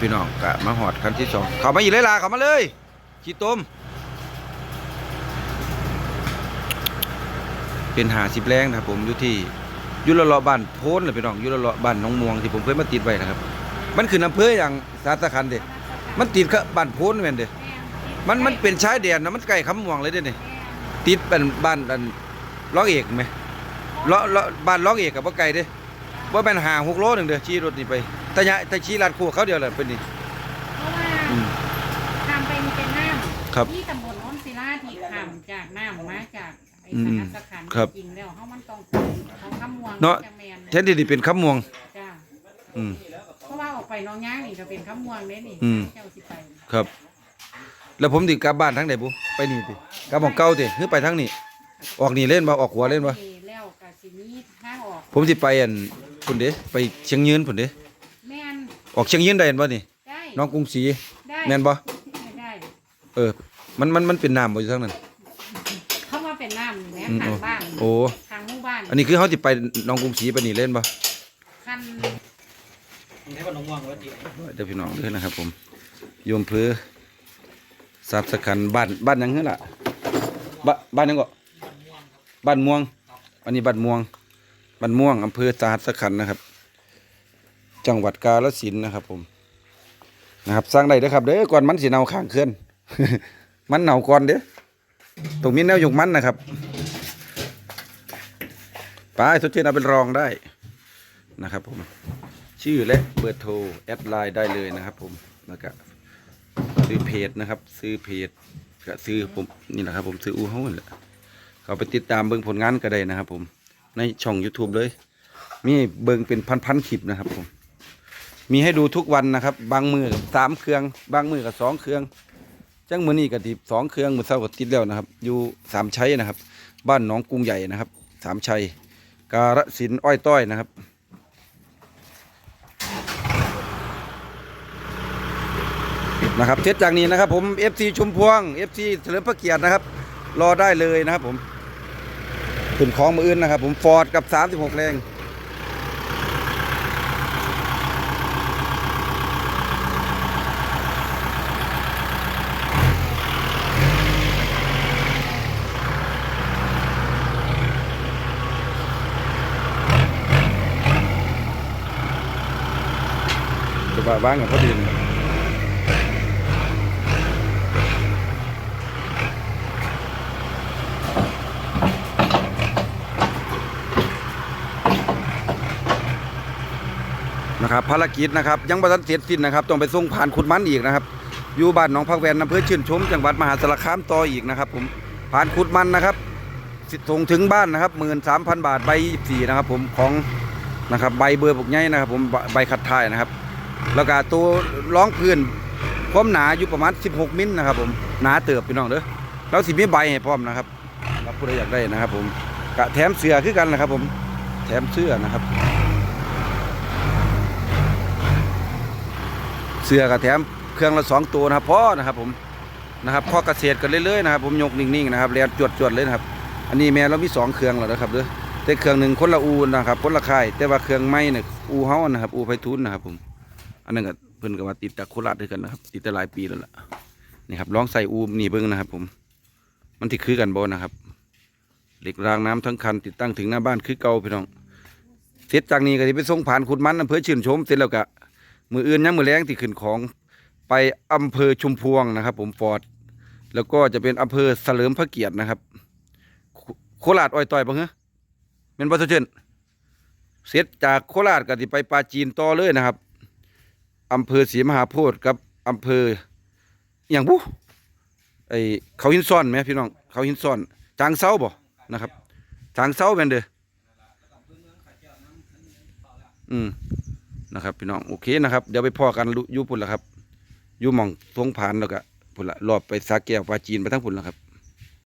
พี่น้องกะมาหอดคันที่สองเขามาอีกเลยล่ะเขามาเลยขี้ต้มเป็นหาสิบแรงนะครับผมอยู่ที่อยุละเลาะบ้านโพนเลยพี่น้องอยุละเลาะบ้านหน้องม่วงที่ผมเคยมาติดไว้นะครับ มันคืออำเภออย่างสาสคันเด็มันติดกับบ้านโพนแม่นเด้มันมันเป็นชายแดนนะมันใกล้คำม่วงเลยเด้นี่ติดเป็นบ้านอันล้อเอกไหมล้อล้อบ้านล้อเอกกับบ่ไกลเด้ว่าเป็นหาหกโลหนึ่งเด้อขี่รถนี่ไปแต่ยะแต่ขี่ลาดคู่เขาเดียวแหละเป็นนี่ เพราะว่าอืมทำเป็นเป็นน้ำครับที่ตำบลโน้นศิลาที่ขำจากน้ำมาจากไอ้อืสมกัดสขันครับจริงแล้วเขามันต้องเขาคำมวงเนาะ จังแมนแทนที่นี่เป็นคำม่วง จ้าอืม เพราะว่าออกไปน้องย่างนี่ก็เป็นคำมวงเด้นี่อืม เจ้าสิไปครับ แล้วผมติกลับบ้านทั้งไหนบุไปนี่ติกลับของเก่าติหรือไปทั้งนี้ ออกนี่เล่นบ่ออกหัวเล่นบ่นี่แล้วก็สิมีทางออกผมสิไปอันพุ่นเด้ไปเชียงยืนพุ่นเด้แม่น ออกเชียงยืนได้เห็นบ่นี่ได้น้องกรุงศรีได้แม่นบ่ได้เออ มันมันมันเป็นน้ำบ่อยู่ทางนั้น เข้ามาเป็นน้ำนี่แหม่อืม ทางบ้านโอ้ทางหมู่บ้านอันนี้คือเฮาสิไปน้องกรุงศรีไปนี่เล่นบ่คันให้คนน้องม่วงไว้ดีเดี๋ยวพี่น้องเด้อนะครับ ผมโยมเพือสับสคันบ้านบ้านหยังคือล่ะบ้านบ้านหยังก็บ้านม่วง อันนี้บ้านม่วงบ้านม่วงอำเภอสหัสขันธ์นะครับ จังหวัดกาฬสินธุ์นะครับ ผมนะครับสร้างได้เด้อครับเด้อก่อนมันสิเน่าข้างเคลื่อนมันเน่าก่อนเด้อตรงนี้แนวยกมันนะครับไปสดชื่นเอาเป็นรองได้นะครับ ผม ชื่อและเบอร์โทรแอดไลน์ได้เลยนะครับ ผมแล้วก็ซื้อเพจนะครับ ซื้อเพจก็ซื้อผมนี่แหละครับ ผมซื้ออูเฮานี่แหละเขาไปติดตามเบิ่งผลงานก็ได้นะครับ ผมในช่อง YouTube เลย มีเบิ่งเป็นพันๆคลิปนะครับ ผม มีให้ดูทุกวันนะครับ บางมือกับสามเครื่อง บางมือกับสองเครื่องจังมือนี้กับติสองเครื่องมือเศร้ากับติดแล้วนะครับ อยู่สามชัยนะครับ บ้านหนองกรุงใหญ่นะครับ สามชัย การสินอ้อยต้อยนะครับนะครับเสร็จจากนี้นะครับผม FC ชุมพวง FC เฉลิมพระเกียรตินะครับ รอได้เลยนะครับผมขึ้นของมืออื่นนะครับ ผมฟอร์ดกับ 36 แรง จะบ้าบ้างกับพอดีเลยนะครับภารกิจนะครับยังประทันเสร็จสิ้นนะครับ ต้องไปส่งผ่านขุดมันอีกนะครับ อยู่บ้านหนองพักแวนอำเภอชื่นชม จังหวัดมหาสารคามต่ออีกนะครับ ผมผ่านขุดมันนะครับส่งถึงบ้านนะครับหมื่นสามพันบาทใบสี่นะครับ ผมของนะครับใบเบอร์ปกใหญ่นะครับ ผมใบใบขัดท้ายนะครับ แล้วก็ตัวร้องพื้นความหนาอยู่ประมาณ 16 มิลนะครับผมหนาเติบพี่น้องเด้อแล้วสิมีใบให้พร้อมนะครับรับผู้ใดอยากได้นะครับ ผมกะแถมเสื้อคือกันนะครับ ผมแถมเสื้อนะครับ เสื้อกับแถมเครื่องละสองตัวนะครับพ่อนะครับ ผมนะครับพ่อเกษตรกันเรื่อยๆนะครับผมยกนิ่งๆนะครับเรียนจวดๆเลยนะครับ อันนี้แม่เรามีสองเครื่องแล้วนะครับเด้อแต่เครื่องหนึ่งคนละอูนะครับคนละค่ายแต่ว่าเครื่องไม้เนี่ยอูเฮานะครับอูไพฑูรย์นะครับผม อันนั้นก็เพิ่นก็มาติดจากโคราชด้วยกันนะครับ ติดต่หลายปีแล้วล่ะนี่ครับลองใส่อูนี่เบิ่งนะครับ ผม มันที่คือกันบ่นะครับ เหล็กรางน้ำทั้งคัน ติดตั้งถึงหน้าบ้านคือเก่าพี่น้องเสร็จจากนี้ก็สิไปส่งผ่านขุดมันอำเภอชื่นชมเสร็จแล้วก็มืออื่นยังมือแรงที่ขึ้นของไปอำเภอชุมพวงนะครับ ผมฟอร์ดแล้วก็จะเป็นอำเภอเสลิมพระเกียรตินะครับ โคราชอ้อยต่อยบ่เหรอเป็นบ่เช่นเสร็จจากโคราชก็สิไปปาจีนต่อเลยนะครับ อำเภอศรีมหาโพธิ์กับอำเภออย่างบุไอเขาหินซ่อนไหมพี่น้องเขาหินซ่อนจางเซาบ่นะครับจางเซาเป็นเด้ออืมนะครับ พี่น้องโอเคนะครับเดี๋ยวไปพ่อกันอยู่พุ่นละครับอยู่หมองทวงผ่านแล้วก็พุ่นละรอบไปสาแก้วปลาจีนไปทั้งพุ่นละครับ